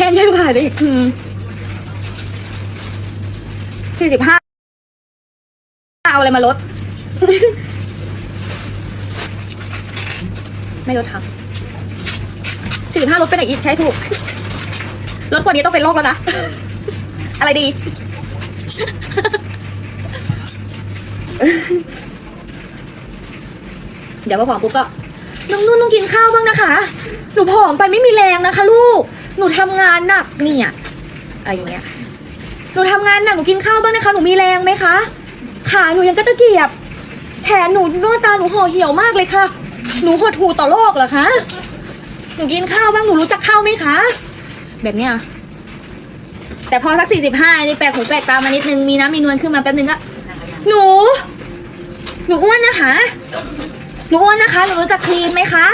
ค่นี้ลูกค้าดิอืมสี่สิบห้าเอาอะไรมาลด ไม่ลดครับสี่สิบห้าลดไปไหนอีกใช้ถูก ลดกว่านี้ต้องเป็นโรคแล้วนะ อะไรดี เดี๋ยวพอผอมปุ๊บก็น้องนุ่นต้องกินข้าวบ้างนะคะ หนูผอมไปไม่มีแรงนะคะลูก ทำงานหนักเนี่ยอะไรอย่างเงี้ยหนูทำงานหนักหนูกินข้าวบ้างนะคะ หนูมีแรงไหมคะ ขาหนูยังกระตะเกียบ แขนหนูหน้าตาหนูห่อเหี่ยวมากเลยค่ะ หนูหดหูต่อโลกเหรอคะ หนูกินข้าวบ้างหนูรู้จักข้าวไหมคะ แบบเนี้ย แต่พอสักสี่สิบห้านี่แปลกหูแปลกตามานิดนึง มีน้ำมีนวลขึ้นมาแป๊บนึงก็ หนู หนูอ้วนนะคะ หนูอ้วนนะคะ หนูรู้จักคลีนไหมคะ